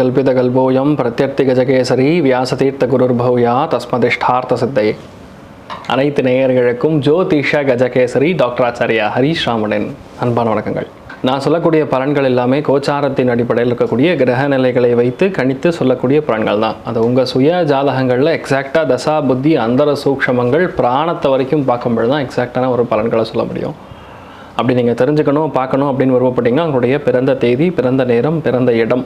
அத்திகல்பிதகல்போயம் பிரத்யர்த்திகஜகேசரி வியாசதீர்த்த குருர்பௌயா தஸ்மதிஷ்டார்த்த சித்தையே அனைத்து நேயர்களுக்கும் ஜோதிஷ கஜகேசரி டாக்டர் ஆச்சாரியா ஹரீஷ் ராமனின் அன்பான வணக்கங்கள். நான் சொல்லக்கூடிய பலன்கள் எல்லாமே கோச்சாரத்தின் அடிப்படையில் இருக்கக்கூடிய கிரக நிலைகளை வைத்து கணித்து சொல்லக்கூடிய பலன்கள் தான். அது உங்கள் சுய ஜாதகங்களில் எக்ஸாக்டாக தசா புத்தி அந்தர சூக்ஷமங்கள் பிராணத்தை வரைக்கும் பார்க்கும்பொழுது தான் எக்ஸாக்டான ஒரு பலன்களை சொல்ல முடியும். அப்படி நீங்கள் தெரிஞ்சுக்கணும் பார்க்கணும் அப்படின்னு விருப்பப்பட்டீங்கன்னா உங்களுடைய பிறந்த தேதி பிறந்த நேரம் பிறந்த இடம்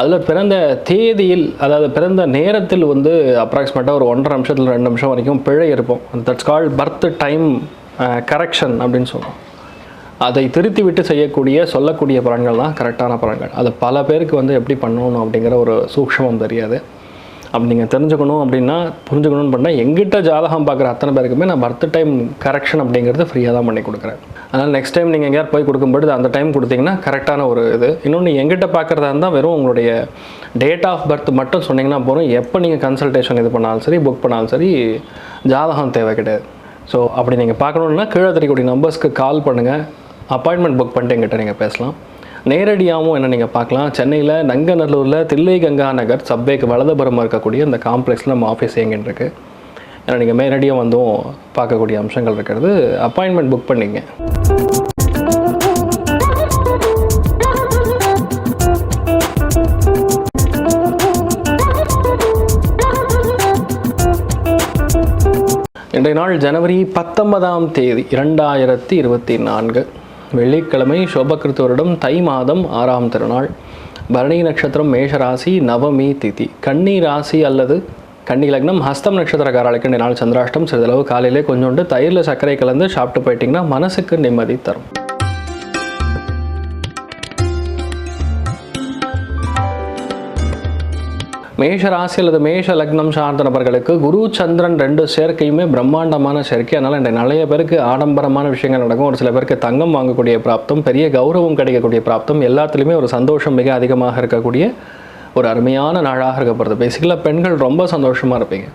அதில் பிறந்த தேதியில் அதாவது பிறந்த நேரத்தில் வந்து அப்ராக்சிமேட்டாக ஒரு ஒன்றரை நிமிஷத்தில் ரெண்டு நிமிஷம் வரைக்கும் பிழை இருப்போம். That's call birth time correction அப்படின்னு சொல்லுவோம் அதை திருத்தி விட்டு செய்யக்கூடிய சொல்லக்கூடிய பலன்கள் தான் கரெக்டான பலன்கள். அது பல பேருக்கு வந்து எப்படி பண்ணணும் அப்படிங்கிற ஒரு சூக்ஷமம் தெரியாது. அப்படி நீங்கள் தெரிஞ்சுக்கணும் அப்படின்னா புரிஞ்சுக்கணும்னு பண்ணால் எங்கிட்ட ஜாதகம் பார்க்குற அத்தனை பேருக்குமே நான் பர்த் டைம் கரெக்ஷன் அப்படிங்கிறது ஃப்ரீயாக தான் பண்ணி கொடுக்குறேன். அதனால் நெக்ஸ்ட் டைம் நீங்கள் எங்கேயாவது போய் கொடுக்கும்போது அந்த டைம் கொடுத்தீங்கன்னா கரெக்டான ஒரு இது. இன்னொன்று எங்கிட்ட பார்க்குறதா இருந்தால் வெறும் உங்களுடைய டேட் ஆஃப் பர்த் மட்டும் சொன்னீங்கன்னா போதும். எப்போ நீங்கள் கன்சல்டேஷன் இது பண்ணாலும் சரி புக் பண்ணாலும் சரி ஜாதகம் தேவை கிடையாது. ஸோ அப்படி நீங்கள் பார்க்கணுன்னா கீழே தெரியக்கூடிய நம்பர்ஸ்க்கு கால் பண்ணுங்கள் அப்பாயின்மெண்ட் புக் பண்ணிட்டு எங்கிட்ட நீங்கள் பேசலாம். நேரடியாகவும் என்ன நீங்கள் பார்க்கலாம். சென்னையில் நங்கநல்லூரில் தில்லை கங்கா நகர் சப்வேக்கு வலதுபுறமாக இருக்கக்கூடிய அந்த காம்ப்ளெக்ஸில் நம்ம ஆஃபீஸ் எங்கிட்டு இருக்குது ஏன்னா நீங்கள் நேரடியாக வந்தும் பார்க்கக்கூடிய அம்சங்கள் இருக்கிறது. அப்பாயின்மெண்ட் புக் பண்ணிங்க. இன்றைய நாள் ஜனவரி பத்தொன்பதாம் தேதி இரண்டாயிரத்தி இருபத்தி நான்கு. வெள்ளிக்கிழமை சோபகிருத்தோரிடம் தை மாதம் ஆறாம் திருநாள். பரணி நட்சத்திரம் மேஷராசி நவமி திதி. கன்னி ராசி அல்லது கன்னி லக்னம் ஹஸ்தம் நட்சத்திரக்காரர்களுக்கு இந்த நாள் சந்திராஷ்டம். சிறிதளவு காலையிலே கொஞ்சோண்டு தயிரில் சர்க்கரை கலந்து சாப்பிட்டு போயிட்டீங்கன்னா மனசுக்கு நிம்மதி தரும். மேஷ ராசி அல்லது மேஷ லக்னம் சார்ந்த நபர்களுக்கு குரு சந்திரன் ரெண்டு சேர்க்கையுமே பிரம்மாண்டமான சேர்க்கை. அதனால் இந்த நிறைய பேருக்கு ஆடம்பரமான விஷயங்கள் நடக்கும். ஒரு சில பேருக்கு தங்கம் வாங்கக்கூடிய பிராப்தம் பெரிய கௌரவம் கிடைக்கக்கூடிய பிராப்தம் எல்லாத்துலேயுமே ஒரு சந்தோஷம் மிக அதிகமாக இருக்கக்கூடிய ஒரு அருமையான நாளாக இருக்கப்படுது பேசிக்கலாக பெண்கள் ரொம்ப சந்தோஷமாக இருப்பீங்க.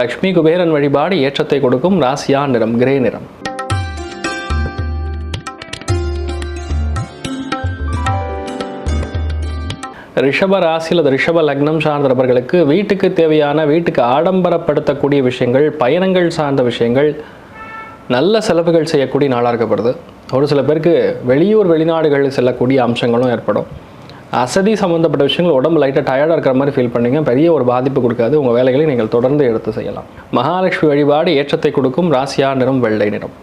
லக்ஷ்மி குபேரன் வழிபாடு ஏற்றத்தை கொடுக்கும் ராசியா நிறம் கிரே நிறம். ரிஷப ராசி அல்லது ரிஷப லக்னம் சார்ந்த நபர்களுக்கு வீட்டுக்கு தேவையான வீட்டுக்கு ஆடம்பரப்படுத்தக்கூடிய விஷயங்கள் பயணங்கள் சார்ந்த விஷயங்கள் நல்ல செலவுகள் செய்யக்கூடிய நாளாக இருக்கப்படுது ஒரு சில பேருக்கு வெளியூர் வெளிநாடுகள் செல்லக்கூடிய அம்சங்களும் ஏற்படும். அசதி சம்மந்தப்பட்ட விஷயங்கள் உடம்பு லைட்டாக டயர்டாக இருக்கிற மாதிரி ஃபீல் பண்ணீங்க பெரிய ஒரு பாதிப்பு கொடுக்காது. உங்கள் வேலைகளை நீங்கள் தொடர்ந்து எடுத்து செய்யலாம். மகாலட்சுமி வழிபாடு ஏற்றத்தை கொடுக்கும் ராசியா நிறம் வெள்ளை நிறம்.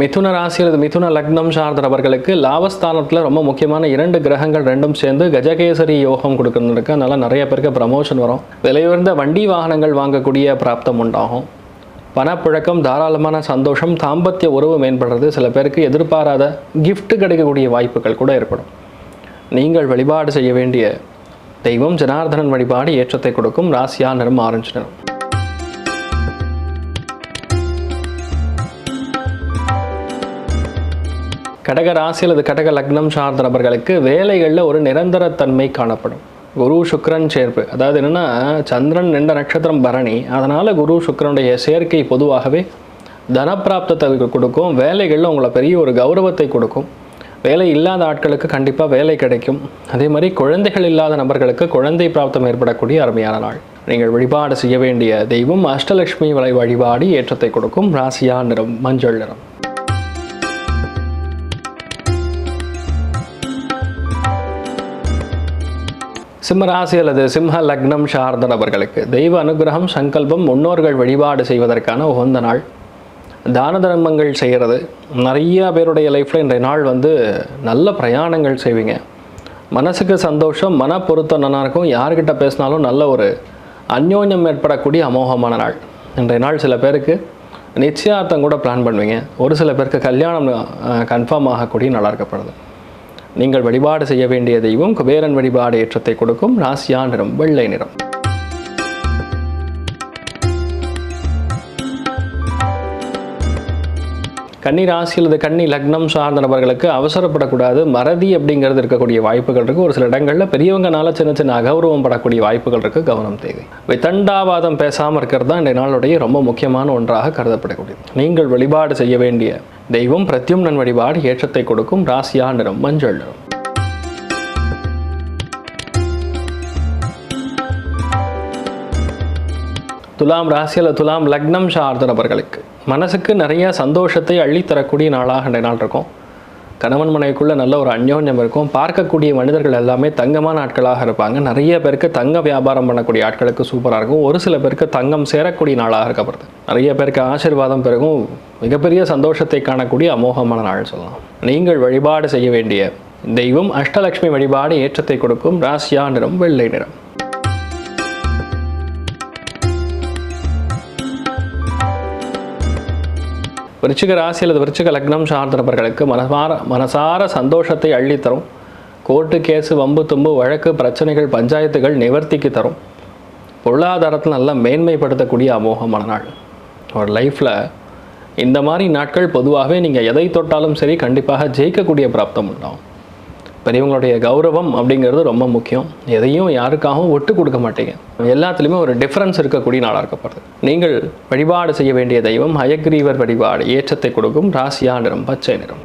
மிதுன ராசி அல்லது மிதுன லக்னம் சார்ந்தவர்களுக்கு லாபஸ்தானத்தில் ரொம்ப முக்கியமான இரண்டு கிரகங்கள் ரெண்டும் சேர்ந்து கஜகேசரி யோகம் கொடுக்கறதுக்கு அதனால் நிறைய பேருக்கு ப்ரமோஷன் வரும். விலையுயர்ந்த வண்டி வாகனங்கள் வாங்கக்கூடிய பிராப்தம் உண்டாகும். பணப்புழக்கம் தாராளமான சந்தோஷம் தாம்பத்திய உறவு மேம்படுறது சில பேருக்கு எதிர்பாராத கிஃப்ட் கிடைக்கக்கூடிய வாய்ப்புகள் கூட ஏற்படும். நீங்கள் வழிபாடு செய்ய வேண்டிய தெய்வம் ஜனார்தனன் வழிபாடு ஏற்றத்தை கொடுக்கும் ராசியா நிறம் ஆரஞ்சு நிறம் கடக ராசி அல்லது கடக லக்னம் சார்ந்த நபர்களுக்கு வேலைகளில் ஒரு நிரந்தரத்தன்மை காணப்படும். குரு சுக்ரன் சேர்ப்பு. அதாவது என்னென்னா சந்திரன் நின்ற நட்சத்திரம் பரணி. அதனால் குரு சுக்ரனுடைய சேர்க்கை பொதுவாகவே தனப்பிராப்தத்தை கொடுக்கும். வேலைகளில் உங்களை பெரிய ஒரு கௌரவத்தை கொடுக்கும். வேலை இல்லாத ஆட்களுக்கு கண்டிப்பாக வேலை கிடைக்கும். அதே மாதிரி குழந்தைகள் இல்லாத நபர்களுக்கு குழந்தை பிராப்தம் ஏற்படக்கூடிய அருமையான நாள். நீங்கள் வழிபாடு செய்ய வேண்டிய தெய்வம் அஷ்டலட்சுமி வலை வழிபாடு ஏற்றத்தை கொடுக்கும். ராசியா நிறம் மஞ்சள் நிறம். சிம்ம ராசி அல்லது சிம்ம லக்னம் சார்ந்த நபர்களுக்கு தெய்வ அனுகிரகம் சங்கல்பம் முன்னோர்கள் வழிபாடு செய்வதற்கான உகந்த நாள். தான தர்மங்கள் செய்கிறது நிறையா பேருடைய லைஃப்பில் இன்றைய நாள் வந்து நல்ல பிரயாணங்கள் செய்வீங்க. மனசுக்கு சந்தோஷம் மன பொருத்தம் நல்லா இருக்கும். யார்கிட்ட பேசினாலும் நல்ல ஒரு அந்யோன்யம் ஏற்படக்கூடிய அமோகமான நாள். இன்றைய நாள் சில பேருக்கு நிச்சயார்த்தம் கூட பிளான் பண்ணுவீங்க. ஒரு சில பேருக்கு கல்யாணம் கன்ஃபார்ம் ஆகக்கூடிய நல்லா இருக்கப்படுது. நீங்கள் வழிபாடு செய்ய வேண்டிய தெய்வம் குபேரன் வழிபாடு ஏற்றத்தை கொடுக்கும் ராசியா நிறம் வெள்ளை நிறம். கன்னி ராசி அல்லது கன்னி லக்னம் சார்ந்த நபர்களுக்கு அவசரப்படக்கூடாது மறதி அப்படிங்கிறது இருக்கக்கூடிய வாய்ப்புகள் இருக்குது ஒரு சில இடங்களில் பெரியவங்கனால சின்ன சின்ன அகௌரவம் படக்கூடிய வாய்ப்புகள் இருக்குது கவனம் தேவை. வித்தண்டாவாதம் பேசாமல் இருக்கிறது தான் இந்த நாளுடைய ரொம்ப முக்கியமான ஒன்றாக கருதப்படக்கூடியது. நீங்கள் வழிபாடு செய்ய வேண்டிய தெய்வம் பிரத்யும்னன் வழிபாடு ஏற்றத்தை கொடுக்கும் ராசியா நிறம் மஞ்சள் நிறம். துலாம் ராசி அல்லது துலாம் லக்னம் சார்ந்த நபர்களுக்கு மனசுக்கு நிறைய சந்தோஷத்தை அள்ளித்தரக்கூடிய நாளாக இந்த நாள் இருக்கும். கணவன் மனைவிக்குள்ளே நல்ல ஒரு அந்யோன்யம் இருக்கும். பார்க்கக்கூடிய மனிதர்கள் எல்லாமே தங்கமான ஆட்களாக இருப்பாங்க. நிறைய பேருக்கு தங்க வியாபாரம் பண்ணக்கூடிய ஆட்களுக்கு சூப்பராக இருக்கும். ஒரு சில பேருக்கு தங்கம் சேரக்கூடிய நாளாக இருக்கப்படுது. நிறைய பேருக்கு ஆசீர்வாதம் பிறகும் மிகப்பெரிய சந்தோஷத்தை காணக்கூடிய அமோகமான நாள் சொல்லலாம். நீங்கள் வழிபாடு செய்ய வேண்டிய தெய்வம் அஷ்டலட்சுமி வழிபாடு ஏற்றத்தை கொடுக்கும். ராசியா நிறம் வெள்ளை நிறம். விருச்சிக ராசி அல்லது விருச்சிக லக்னம் சார்ந்த நபர்களுக்கு மனசார மனசார சந்தோஷத்தை அள்ளித்தரும் கோர்ட்டு கேஸு வம்பு தும்பு வழக்கு பிரச்சனைகள் பஞ்சாயத்துகள் நிவர்த்திக்கு தரும். பொருளாதாரத்தில் நல்லா மேன்மைப்படுத்தக்கூடிய அமோகமான நாள். ஒரு லைஃப்பில் இந்த மாதிரி நாட்கள் பொதுவாகவே நீங்கள் எதை தொட்டாலும் சரி கண்டிப்பாக ஜெயிக்கக்கூடிய பிராப்தம் உண்டாகும். பெரியவங்களுடைய கௌரவம் அப்படிங்கிறது ரொம்ப முக்கியம். எதையும் யாருக்காகவும் ஒட்டு கொடுக்க மாட்டீங்க. எல்லாத்துலேயுமே ஒரு டிஃப்ரென்ஸ் இருக்கக்கூடிய நாளாக இருக்கப்படுது. நீங்கள் வழிபாடு செய்ய வேண்டிய தெய்வம் ஹயக்ரீவர் வழிபாடு ஏற்றத்தை கொடுக்கும் ராசியா நிறம் பச்சை நிறம்.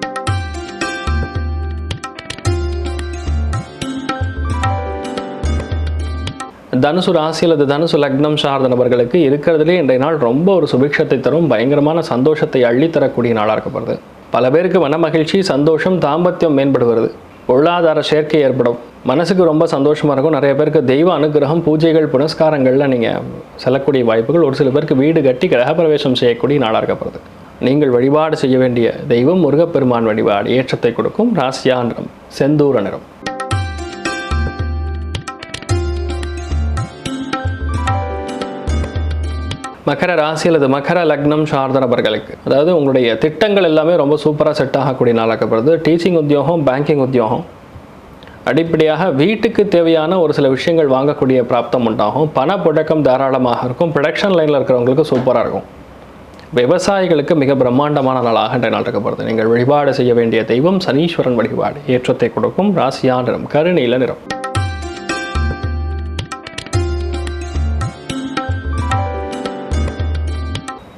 தனுசு ராசி அல்லது தனுசு லக்னம் சார்ந்த நபர்களுக்கு இருக்கிறதுலே இன்றைய நாள் ரொம்ப ஒரு சுபிக்ஷத்தை தரும் பயங்கரமான சந்தோஷத்தை அள்ளித்தரக்கூடிய நாளாக இருக்கப்படுது. பல பேருக்கு மன மகிழ்ச்சி சந்தோஷம் தாம்பத்தியம் மேம்படுவது பொருளாதார சேர்க்கை ஏற்படும். மனசுக்கு ரொம்ப சந்தோஷமாக இருக்கும். நிறைய பேருக்கு தெய்வ அனுகிரகம் பூஜைகள் புனஸ்காரங்களில் நீங்கள் செல்லக்கூடிய வாய்ப்புகள் ஒரு சில பேருக்கு வீடு கட்டி கிரகப்பிரவேசம் செய்யக்கூடிய நாளாக இருக்கப்படுது நீங்கள் வழிபாடு செய்ய வேண்டிய தெய்வம் முருகப்பெருமான் வழிபாடு ஏற்றத்தை கொடுக்கும். ராசியா நிறம் செந்தூர நிறம். மகர ராசி அல்லது மகர லக்னம் சார்ந்த நபர்களுக்கு அதாவது உங்களுடைய திட்டங்கள் எல்லாமே ரொம்ப சூப்பராக செட் ஆகக்கூடிய நாளாக்கப்படுது. டீச்சிங் உத்தியோகம் பேங்கிங் உத்தியோகம். அடிப்படையாக வீட்டுக்கு தேவையான ஒரு சில விஷயங்கள் வாங்கக்கூடிய பிராப்தம் உண்டாகும். பணப்புழக்கம் தாராளமாக இருக்கும். ப்ரொடக்ஷன் லைனில் இருக்கிறவங்களுக்கு சூப்பராக இருக்கும். விவசாயிகளுக்கு மிக பிரம்மாண்டமான நாளாக இன்றைய நாள் இருக்கப்படுது. நீங்கள் வழிபாடு செய்ய வேண்டிய தெய்வம் சனீஸ்வரன் வழிபாடு. ஏற்றத்தை கொடுக்கும். ராசியான நிறம். கருநீல நிறம்.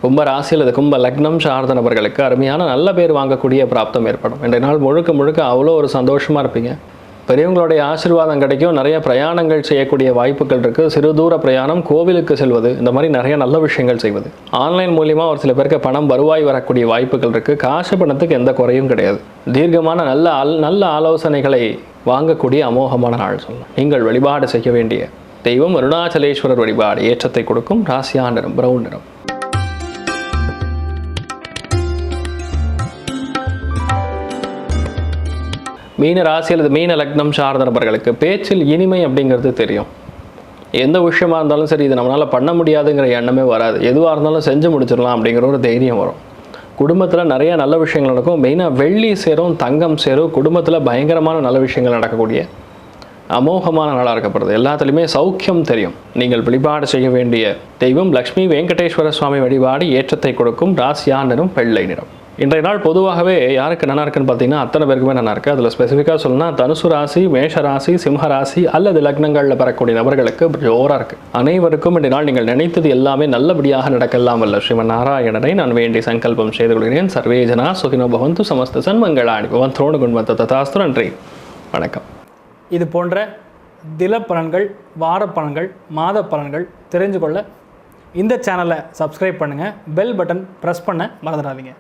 கும்ப ராசி அல்லது கும்ப லக்னம் சார்ந்த நபர்களுக்கு அருமையான நல்ல பேர் வாங்கக்கூடிய பிராப்தம் ஏற்படும். இன்றைய நாள் முழுக்க முழுக்க அவ்வளோ ஒரு சந்தோஷமாக இருப்பீங்க. பெரியவங்களுடைய ஆசீர்வாதம் கிடைக்கும். நிறைய பிரயாணங்கள் செய்யக்கூடிய வாய்ப்புகள் இருக்குது சிறு தூர பிரயாணம் கோவிலுக்கு செல்வது இந்த மாதிரி நிறைய நல்ல விஷயங்கள் செய்வது. ஆன்லைன் மூலியமாக ஒரு சில பேருக்கு பணம் வருவாய் வரக்கூடிய வாய்ப்புகள் இருக்குது காசு பணத்துக்கு எந்த குறையும் கிடையாது. தீர்க்கமான நல்ல ஆல் நல்ல ஆலோசனைகளை வாங்கக்கூடிய அமோகமான நாள் சொல்லலாம். நீங்கள் வழிபாடு செய்ய வேண்டிய தெய்வம் அருணாச்சலேஸ்வரர் வழிபாடு ஏற்றத்தை கொடுக்கும். ராசியா நிறம் பிரவுன் நிறம். மீன ராசி அல்லது மீன லக்னம் சார்ந்த நபர்களுக்கு பேச்சில் இனிமை அப்படிங்கிறது தெரியும். எந்த விஷயமா இருந்தாலும் சரி இது நம்மளால் பண்ண முடியாதுங்கிற எண்ணமே வராது. எதுவாக இருந்தாலும் செஞ்சு முடிச்சிடலாம் அப்படிங்கிற ஒரு தைரியம் வரும். குடும்பத்தில் நிறைய நல்ல விஷயங்கள் நடக்கும். மெயினாக வெள்ளி சேரும் தங்கம் சேரும். குடும்பத்தில் பயங்கரமான நல்ல விஷயங்கள் நடக்கக்கூடிய அமோகமான நாளாக இருக்கப்படுது எல்லாத்துலேயுமே சௌக்கியம் தெரியும். நீங்கள் வழிபாடு செய்ய வேண்டிய தெய்வம் லக்ஷ்மி வெங்கடேஸ்வர சுவாமி வழிபாடு ஏற்றத்தை கொடுக்கும். ராசியா நிறம் வெள்ளை நிறம். இன்றைய நாள் பொதுவாகவே யாருக்கு நல்லா இருக்குன்னு பார்த்தீங்கன்னா அத்தனை பேருக்குமே நல்லா இருக்குது அதில் ஸ்பெசிஃபிக்காக சொல்லணும்னா தனுசு ராசி மேஷ ராசி சிம்ம ராசி அல்லது லக்னங்களில் பெறக்கூடிய நபர்களுக்கு ஜோராக இருக்குது அனைவருக்கும் இன்றைய நாள் நீங்கள் நினைத்தது எல்லாமே நல்லபடியாக நடக்கலாம் அல்ல. ஸ்ரீமன் நாராயணனை நான் வேண்டி சங்கல்பம் செய்து கொள்கிறேன். சர்வேஜனா சுகினோ பவந்து சமஸ்த சன்மங்களாணி பவன். துரோணு குண்மத்த ததாஸ்து. நன்றி. வணக்கம். இது போன்ற தில பலன்கள் வார பலன்கள் மாத பலன்கள் தெரிஞ்சு கொள்ள இந்த சேனலை சப்ஸ்கிரைப் பண்ணுங்கள் பெல் பட்டன் ப்ரெஸ் பண்ண மறந்துடாதீங்க.